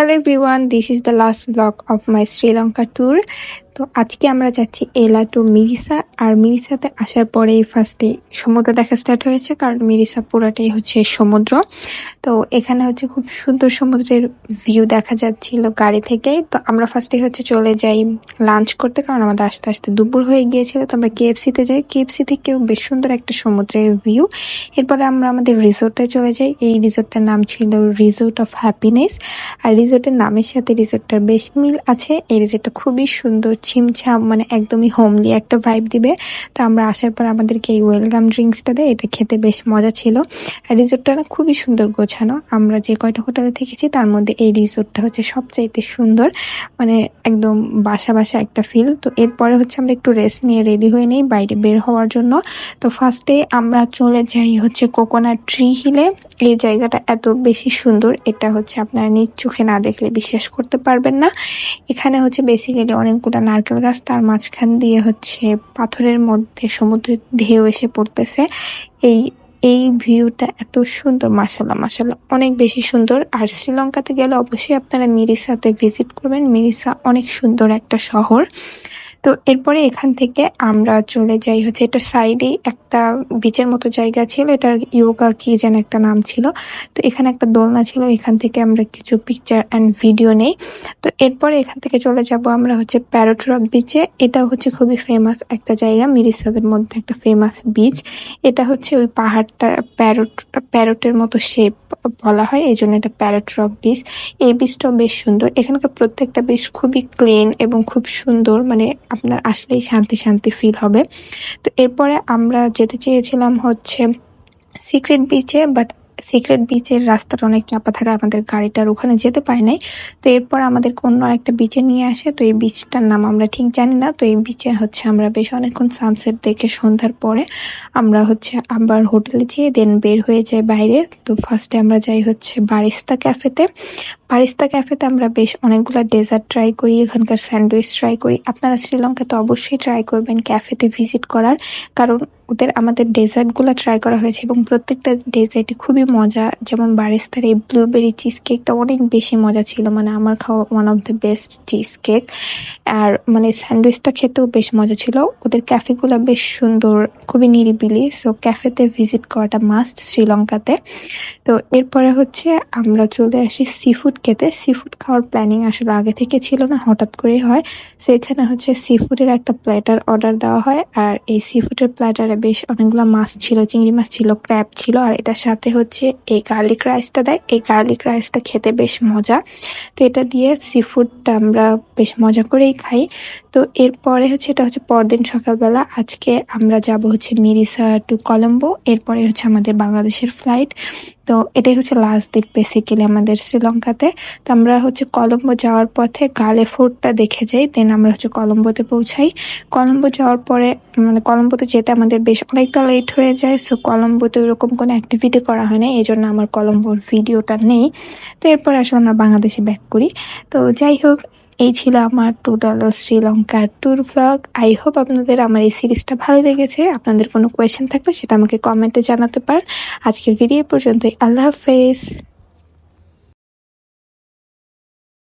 Hello everyone, this is the last vlog of my Sri Lanka tour. তো আজকে আমরা যাচ্ছি এলা টু মিরিসা, আর মিরিসাতে আসার পরেই ফার্স্টে সমুদ্র দেখা স্টার্ট হয়েছে, কারণ মিরিসা পুরাটাই হচ্ছে সমুদ্র। তো এখানে হচ্ছে খুব সুন্দর সমুদ্রের ভিউ দেখা যাচ্ছিল গাড়ি থেকেই। তো আমরা ফার্স্টে হচ্ছে চলে যাই লাঞ্চ করতে, কারণ আমাদের আস্তে আস্তে দুপুর হয়ে গিয়েছিল। তো আমরা কেএফসিতে যাই। কেএফসি থেকেও বেশ সুন্দর একটা সমুদ্রের ভিউ এরপরে আমরা আমাদের রিসোর্টে চলে যাই। এই রিসোর্টটার নাম ছিল রিসোর্ট অফ হ্যাপিনেস আর রিসোর্টের নামের সাথে রিসোর্টটার বেশ মিল আছে। এই রিসোর্টটা খুবই সুন্দর ছিমছাম মানে একদমই হোমলি একটা ভাইব দিবে। তো আমরা আসার পর আমাদেরকে এই ওয়েলকাম ড্রিঙ্কসটা দেয়, এটা খেতে বেশ মজা ছিল। আর রিসোর্টটা না খুবই সুন্দর গোছানো। আমরা যে কয়টা হোটেলে থেকেছি, তার মধ্যে এই রিসোর্টটা হচ্ছে সবচাইতে সুন্দর। মানে একদম বাসা বাসা একটা ফিল তো এরপরে হচ্ছে আমরা একটু রেস্ট নিয়ে রেডি হয়ে নিই, বাইরে বের হওয়ার জন্য। তো ফার্স্টে আমরা চলে যাই হচ্ছে কোকোনাট ট্রি হিলে এই জায়গাটা এত বেশি সুন্দর, এটা হচ্ছে আপনারা নিজ চোখে না দেখলে বিশ্বাস করতে পারবেন না। এখানে হচ্ছে বেসিক্যালি অনেকগুলো নারকেল গাছ তার মাঝখান দিয়ে হচ্ছে পাথরের মধ্যে সমুদ্রের ঢেউ এসে পড়তেছে। এই এই ভিউটা এত সুন্দর মাসাল্লাহ মাসাল্লাহ অনেক বেশি সুন্দর। আর শ্রীলঙ্কাতে গেলে অবশ্যই আপনারা মিরিসাতে ভিজিট করবেন। মিরিসা অনেক সুন্দর একটা শহর। তো এরপরে এখান থেকে আমরা চলে যাই হচ্ছে এটা সাইডেই একটা বিচের মতো জায়গা ছিল, এটার ইয়োগা কি যেন একটা নাম ছিল। তো এখানে একটা দোলনা ছিল, এখান থেকে আমরা কিছু পিকচার অ্যান্ড ভিডিও নেই। তো এরপরে এখান থেকে চলে যাব আমরা হচ্ছে প্যারোট রক বিচে এটা হচ্ছে খুবই ফেমাস একটা জায়গা মিরিসাদের মধ্যে একটা ফেমাস বিচ এটা হচ্ছে ওই পাহাড়টা প্যারোট প্যারোটের মতো শেপ বলা হয়, এই জন্য এটা প্যারাট্রক রক বিচ এই বিচটাও বেশ সুন্দর। এখানকার প্রত্যেকটা বিচ খুবই ক্লিন এবং খুব সুন্দর মানে আপনার আসলেই শান্তি শান্তি ফিল হবে। তো এরপরে আমরা যেতে চেয়েছিলাম হচ্ছে সিক্রেট বিচে বাট সিক্রেট বিচের রাস্তাটা অনেক চাপা থাকা, আমাদের গাড়িটার ওখানে যেতে পারি নাই। তো এরপর আমাদের অন্য একটা বিচে নিয়ে আসে। তো এই বিচটার নাম আমরা ঠিক জানি না। তো এই বিচে হচ্ছে আমরা বেশ অনেকক্ষণ সানসেট দেখে সন্ধ্যার পরে আমরা হচ্ছে আবার হোটেলে যেয়ে দেন বের হয়ে যাই বাইরে। তো ফার্স্টে আমরা যাই হচ্ছে বারিস্তা ক্যাফেতে বারিস্তা ক্যাফেতে আমরা বেশ অনেকগুলো ডেজার্ট ট্রাই করি, এখানকার স্যান্ডউইচ ট্রাই করি। আপনারা শ্রীলঙ্কা তো অবশ্যই ট্রাই করবেন ক্যাফেতে ভিজিট করার। কারণ ওদের আমাদের ডেজার্টগুলো ট্রাই করা হয়েছে এবং প্রত্যেকটা ডেজার্টই খুবই মজা। যেমন বারিস্তার এই ব্লুবেরি চিজ কেকটা অনেক বেশি মজা ছিল। মানে আমার খাওয়া one of the best cheese cake আর মানে স্যান্ডউইচটা খেতেও বেশ মজা ছিল। ওদের ক্যাফেগুলো বেশ সুন্দর, খুবই নিরিবিলি। সো ক্যাফেতে ভিজিট করাটা মাস্ট শ্রীলঙ্কাতে। তো এরপরে হচ্ছে আমরা চলে আসি সি ফুড খেতে। সি ফুড খাওয়ার প্ল্যানিং আসলে আগে থেকে ছিল না, হঠাৎ করেই হয়। সো এখানে হচ্ছে সি ফুডের একটা প্ল্যাটার অর্ডার দেওয়া হয়। আর এই সি ফুডের প্ল্যাটারে বেশ অনেকগুলো মাছ ছিল, চিংড়ি মাছ ছিল, ক্র্যাব ছিল, আর এটার সাথে হচ্ছে এই গার্লিক রাইসটা দেয়। এই গার্লিক রাইসটা খেতে বেশ মজা। তো এটা দিয়ে সি ফুডটা আমরা বেশ মজা করেই খাই। তো এরপরে হচ্ছে এটা হচ্ছে পরদিন সকালবেলা। আজকে আমরা যাব হচ্ছে মিরিসা টু কলম্বো। এরপরে হচ্ছে আমাদের বাংলাদেশের ফ্লাইট তো এটাই হচ্ছে লাস্ট দিন বেসিক্যালি আমাদের শ্রীলঙ্কাতে। তো আমরা হচ্ছে কলম্বো যাওয়ার পথে গালে ফোর্টটা দেখে যাই দেন আমরা হচ্ছে কলম্বোতে পৌঁছাই। কলম্বো যাওয়ার পরে মানে কলম্বোতে যেতে আমাদের বেশ অনেকটা লেট হয়ে যায় সো কলম্বোতে ওরকম কোনো অ্যাক্টিভিটি করা হয় না এই জন্য আমার কলম্বোর ভিডিওটা নেই। তো এরপর আসলে আমরা বাংলাদেশে ব্যাক করি। তো যাই হোক, এই ছিল আমার টোটাল শ্রীলঙ্কার ট্যুর ব্লগ আই হোপ আপনাদের আমার এই সিরিজটা ভালো লেগেছে। আপনাদের কোনো কোয়েশ্চেন থাকলে সেটা আমাকে কমেন্টে জানাতে পারেন। আজকের ভিডিও পর্যন্তই। আল্লাহ হাফেজ।